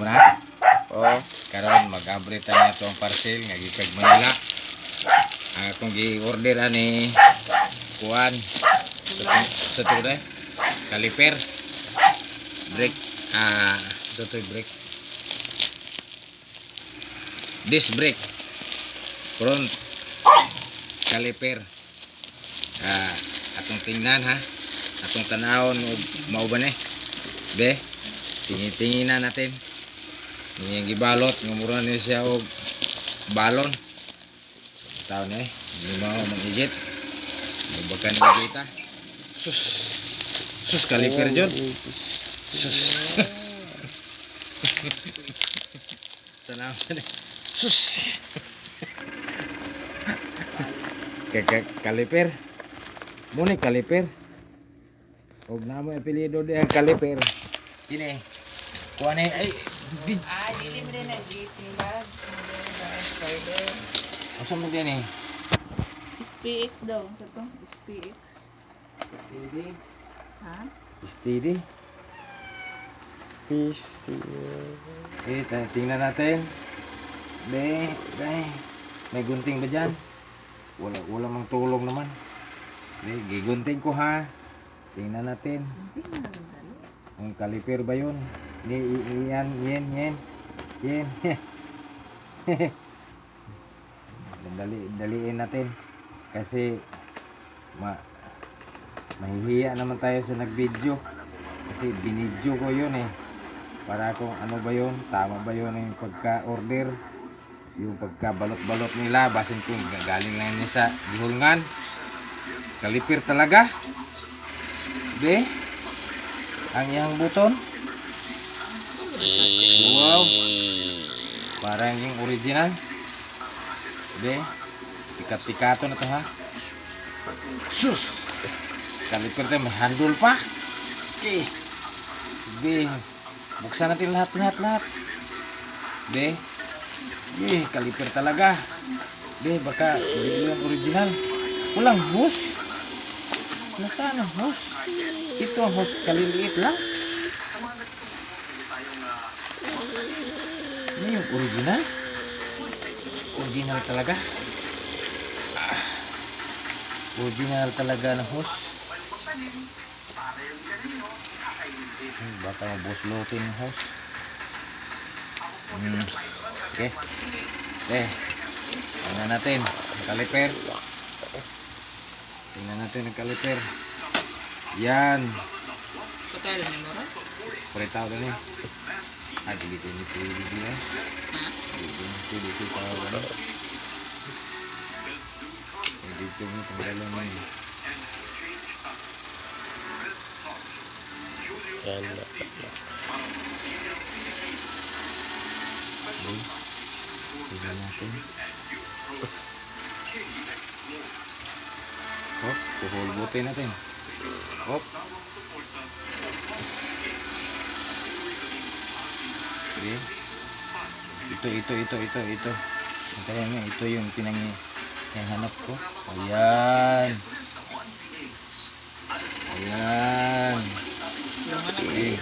Muna, Oo. karon mag-abrit na ito ang parcel nga gipag Manila. Ah, kung gi-order ani kuan sa sa tuloy kaliper brake ah to brake. Disc brake. Front kaliper ah atong tingnan ha? Atong tanawon mao ba ni be tingin-tingin na natin yung gibalot nga mura ni siya og balon. Sa tao ni hindi mo mangigit. Babakan ni kita sus. Sus kaliper jud sus. Tanaw ni sus. Kaya kaliper. Mo ni kaliper. Og na mo apelyido di ang kaliper. Ini kuha ni ay Ah, dili mo din na GT bag. Spider. asa mo din eh SPX daw. Sa to? SPX. steady Ha? steady Fish. eh tingnan natin be be may gunting ba dyan wala wala mang tulong naman be gigunting ko ha tingnan natin Hindi na rin. Ang kaliper ba yun? Yan, yan, yan. Yan. Dali, daliin natin. Kasi, ma, mahihiya naman tayo sa nag-video. Kasi binidyo ko yun eh. Para kung ano ba yun, tama ba yun yung pagka-order. Yung pagka-balot-balot nila, basin kung galing lang niya sa gihulngan. Kaliper talaga. Be, ang iyang buton. Wow. Parang yung original. Be, tikat-tikato na to ha. Sus! Kaliper tayo, may handle pa. Okay. Be, buksan natin lahat, lahat, lahat. Be, be, kaliper talaga. Be, baka hindi yung original. Walang hose. Nasaan ang hose? Ito ang hose, kaliliit lang. Ano yung original? Original talaga. Original talaga na hose. Hmm, baka mabuslutin yung hose. Hmm. Okay. Okay. Tingnan natin. Ang kaliper. Tingnan natin ang kaliper. Yan. Patay lang mo ras? Peritaw na ni. Ah, dili ko ni pwede di na. Ha? Na. Eh, dito mo tanggalan mo. Yan. Okay. Tingnan natin. Hop, kuhulbutin natin. Hop. Okay. Ito, ito, ito, ito, ito. Kaya nga, ito yung pinangi hanap ko. Ayan. Ayan. Okay,